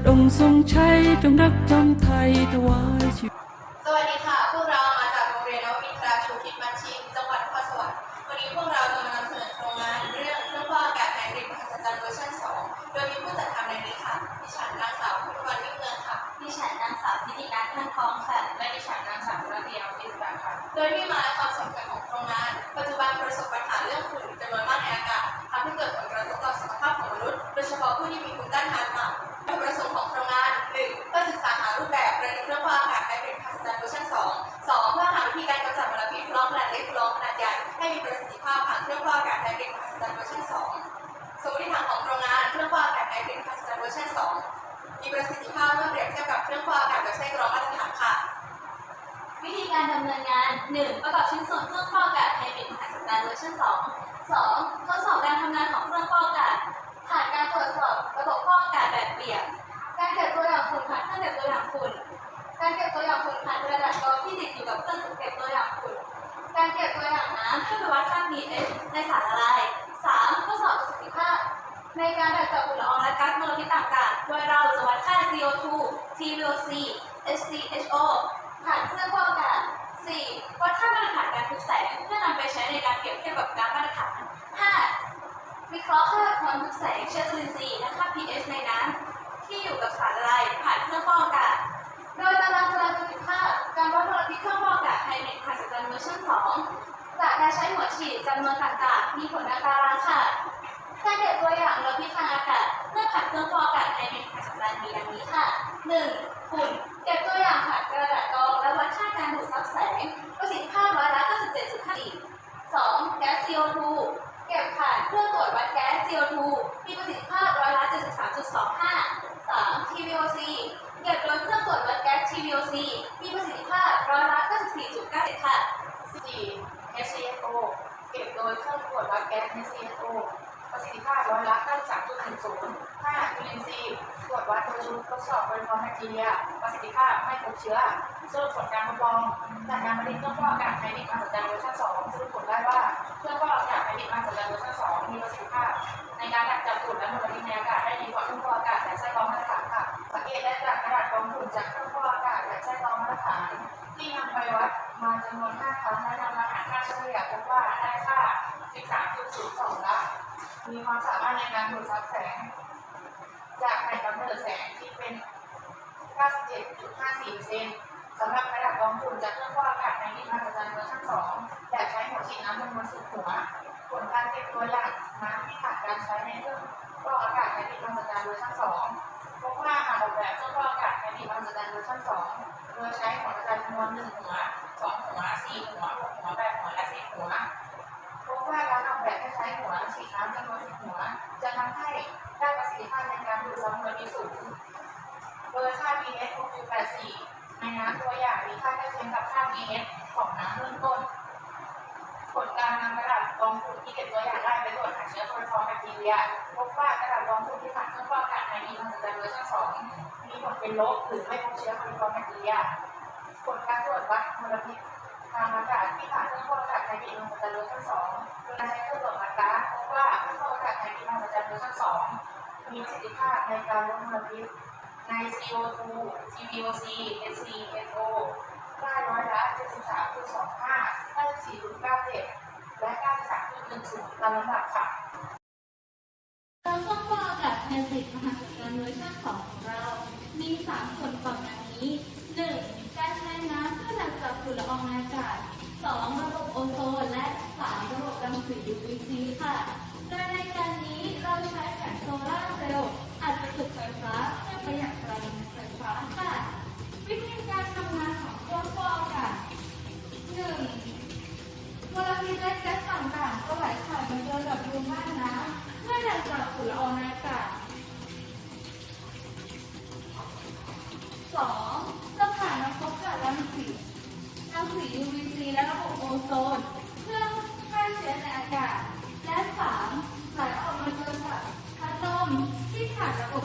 ดองค์ทรงชัยจงรักจำไทยถวายชีวิตสวัสดีค่ะ พวกเรามาจากโรงเรียนนวินทราชูทิศมัชชิมจังหวัดนครสวรรค์วันนี้พวกเราจะมานำเสนอโครงงานเรื่องเครื่องฟอกอากาศแห่งริมมหัศจรรย์เวอร์ชัน2โดยมีผู้จัดทำในนี้ค่ะดิฉันนางสาวพุทธวันวิเมืองค่ะดิฉันนางสาวพิธีการท่านทองค่ะและดิฉันนางสาวระเบียงวิศวะค่ะ โดยที่มาและความสำคัญของโครงงาน ปัจจุบันประสบปัญหาเรื่องฝุ่นจำนวนมากในอากาศทำให้เกิดผลกระทบต่อสุขภาพ ให้มีประสิทธิภาพผ่านเครื่องฟอกอากาศไฮบริดมหัศจรรย์เวอร์ชัน2สมมติฐานของโรงงานเครื่องฟอกอากาศไฮบริดมหัศจรรย์เวอร์ชัน2มีประสิทธิภาพเมื่อเปรียบเทียบกับเครื่องฟอกอากาศแบบไส้กรองมาตรฐานค่ะ วิธีการดำเนินงาน 1. ประกอบชิ้นส่วนเครื่องฟอกอากาศไฮบริดมหัศจรรย์เวอร์ชัน2 2. ทดสอบการทำงานของเครื่องฟอกอากาศผ่านการตรวจสอบระบบฟอกอากาศแบบเปียก การเก็บตัวอย่างฝุ่นผ่านเครื่องเก็บตัวอย่างฝุ่น การเก็บตัวอย่างฝุ่นผ่านกระดาษกรองที่ติดอยู่กับเครื่องเก็บตัวอย่าง การเก็บตัวอย่างน้ำเพื่อไปวัดค่า pH ในสารละลาย 3. ทดสอบประสิทธิภาพในการดักจับฝุ่นละอองและก๊าซมลพิษต่างๆ โดยเราจะวัดค่า CO2 TVOC HCHO ผ่านเครื่องฟอกอากาศ 4. วัดค่ามาตรฐานการทึบแสงเพื่อนำไปใช้ในการเปรียบเทียบกับก๊าซมาตรฐาน 5. วิเคราะห์ค่าความทึบแสงเชื้อจุลินทรีย์และค่า pH ในน้ำที่อยู่กับสารละลายผ่านเครื่องฟอกอากาศ โดยตารางแสดงประสิทธิภ การใช้หัวฉีดจำนวนต่างๆ มีผลดังตารางค่ะการเก็บตัวอย่างมลพิษทางอากาศเมื่อผ่านเครื่องฟอกอากาศไฮเน็ตผ่านจัดมีดังนี้ค่ะ 1. ฝุ่นเก็บตัวอย่างผ่านกระดาษกรองและวัดค่าการดูดซับแสงประสิทธิภาพร้อยละ97.54 2. แก๊ส CO2 เก็บผ่านเครื่องตรวจวัดแก๊ส CO2 มีประสิทธิภาพร้อยละ73.25 3. TVOC เก็บโดยเครื่องตรวจวัดแก๊ส TVOC มีประสิทธิภาพร้อยละ94.97ค่ะ 4 HCFO เครื่องตรวจวัดแก๊ส HCFO ประสิทธิภาพร้อยละ93.10 5จุลินทรีย์ตรวจวัดโดยชุดทดสอบปริมาณแบคทีเรียประสิทธิภาพไม่พบเชื้อสรุปผลการทดลองจากการผลิตเครื่องฟอกอากาศไฮนิกมาสจันเวอร์ชัน2สรุปผลได้ว่าเครื่องฟอกอากาศไฮนิกมาสจันเวอร์ชัน2มีประสิทธิภาพ ในการดักจับฝุ่นและมลพิษในอากาศได้ดีกว่าเครื่องฟอกอากาศแบบไส้กรองมาตรฐานค่ะสังเกตได้จากกระดาษกรองฝุ่นจากเครื่องฟอกอากาศแบบไส้กรองมาตรฐานที่นำไปวัด มาจำนวน5ครั้งและนำมาหาค่าเฉลี่ยพบว่าได้ค่า 13.02 ละ มีความสามารถในการดูดซับแสง จากแผ่นกำเนิดแสงที่เป็น 97.54เซนสำหรับระดาษกองฝุ่นจากเครื่องฟอกอากาศในนิทรรศการเวอร์ชัน2แบบใช้หัวฉีดน้ำจำนวน10หัวผลการเก็บตัวอย่างน้ำที่ผ่านการใช้ในเครื่องฟอกอากาศในนิทรรศการเวอร์ชัน2พบว่าหากออกแบบเครื่องฟอกอากาศในนิทรรศการเวอร์ชัน2โดยใช้หัวกระจายจำนวน1หัว 2หัว4หัวหัว8หัวละ10หัวพบว่าการออกแบบให้ใช้หัวฉีดน้ำจำนวน10หัว จะทำให้ได้ประสิทธิภาพในการดูดซับมลพิษสูงโดยค่า pH 6.84 ในน้ำตัวอย่างมีค่าใกล้เคียงกับค่า pH ของน้ำเบื้องต้น ผลการนำกระดาษกองฝุ่นที่เก็บตัวอย่างได้ไปตรวจหาเชื้อโคลิฟอร์มแบคทีเรียพบว่ากระดาษกองฝุ่นที่ผ่านเครื่องฟอกอากาศในมีทางสัญญาณเวอร์ชัน2มีผลเป็นลบหรือไม่พบเชื้อโคลิฟอร์มแบคทีเรียผลการตรวจวัดมลพิษ ทางอากาศที่ผ่านเครื่องฟอกอากาศในปีทางสัญญาณเวอร์ชัน2โดยการใช้เครื่องตรวจวัดก๊าซพบว่าเครื่องฟอกอากาศในปีทางสัญญาณเวอร์ชัน2มีประสิทธิภาพในการลดมลพิษใน CO2 TVOC HCFO ได้ร้อยละ73.25 94.97และ93.10ตามลำดับค่ะเราต้องฟอกอากาศในสิทธิ์มหัศจรรย์เวอร์ชัน2ของเรา มี3ส่วนประกอบดังนี้ 1. การใช้น้ำเพื่อดักจับฝุ่นละอองอากาศ 2. ระบบโอโซน และ 3. ระบบรังสี UVC ค่ะโดยในการนี้เราใช้แผงโซลาร์เซลล์อัดจุไฟฟ้าเพื่อประหยัดพลังงานไฟฟ้าค่ะ วิธีการทำงานของเครื่องฟอกอากาศ 1. มลพิษและแก๊สต่างๆก็ไหลผ่านมาเจอกับรูม่านน้ำเพื่อดักจับฝุ่นละอองในอากาศ 2. เราผ่านมาพบกับรังสี รังสี UVC และระบบโอโซน เพื่อฆ่าเชื้อในอากาศ และสามสายออกมาโดยพัดลมที่ขาดระบบ